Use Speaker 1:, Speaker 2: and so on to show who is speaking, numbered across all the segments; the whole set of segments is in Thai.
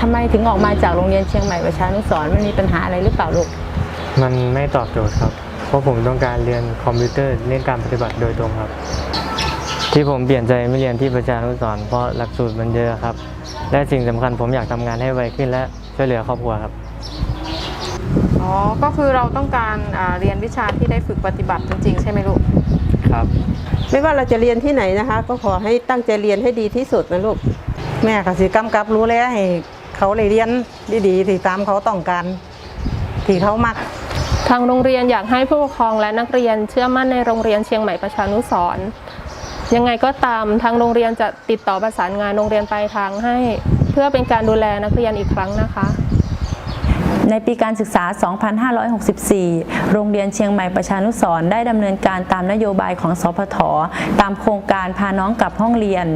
Speaker 1: ทำไมถึงออกมาจากโรงเรียนเชียงใหม่ประชานุสรณ์มันมีปัญหาอะไรหรือเปล่าลูก
Speaker 2: มันไม่ตอบโจทย์ครับ เพราะผมต้องการเรียนคอมพิวเตอร์เรื่องการปฏิบัติโดยตรงครับ ที่ผมเปลี่ยนใจไม่เรียนที่ประชานุสรณ์เพราะหลักสูตรมันเยอะครับ และสิ่งสำคัญผมอยากทำงานให้ไวขึ้นและช่วยเหลือครอบครัวครับ
Speaker 3: อ๋อ ก็คือเราต้องการอ่าเรียนวิชาที่ได้ฝึกปฏิบัติจริงๆ ใช่ไหมลูก
Speaker 2: ครับ
Speaker 4: ไม่ว่าเราจะเรียนที่ไหนนะคะ ก็ขอให้ตั้งใจเรียนให้ดีที่สุดนะลูก
Speaker 5: แม่ก็สิกำกับรู้แล้วให้ เขาเลยเรียนดีๆที่ตามเขาต้องการที่เขามัก
Speaker 6: ทางโรงเรียนอยากให้ผู้ปกครองและนักเรียนเชื่อมั่นในโรงเรียนเชียงใหม่ประชานุสรณ์ยังไงก็ตามทางโรงเรียนจะติดต่อประสานงานโรงเรียนปลายทางให้ เพื่อเป็นการดูแลนักเรียนอีกครั้งนะคะ
Speaker 1: ในปีการศึกษา 2564 โรงเรียนเชียงใหม่ประชานุสรณ์ได้ดำเนินการตามนโยบายของสพทตามโครงการพาน้องกลับห้องเรียน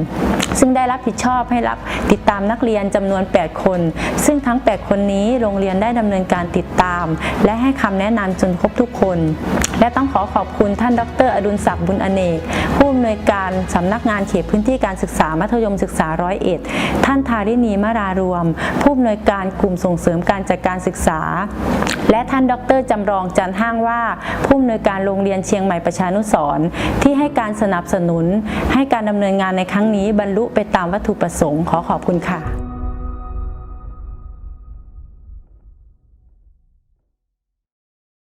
Speaker 1: ซึ่งได้รับผิดชอบให้รับติดตามนักเรียนจำนวน 8 คน ซึ่งทั้ง 8 คนนี้โรงเรียนได้ดำเนินการติดตาม และให้คำแนะนำจนครบทุกคน และต้องขอขอบคุณท่านดร อดุลศักดิ์บุญอเนกผู้อำนวยการสำนักงานเขตพื้นที่การศึกษามัธยมศึกษาร้อยเอ็ดท่านทารินีมารา รวม ผู้อำนวยการกลุ่มส่งเสริมการจัดการศึกษาและท่านดรจำลองจันห้างว่า ผู้อำนวยการโรงเรียนเชียงใหม่ประชานุสร์ที่ให้การสนับสนุน ให้การดำเนินงานในครั้งนี้บรรลุไปตามวัตถุประสงค์ขอขอบคุณค่ะ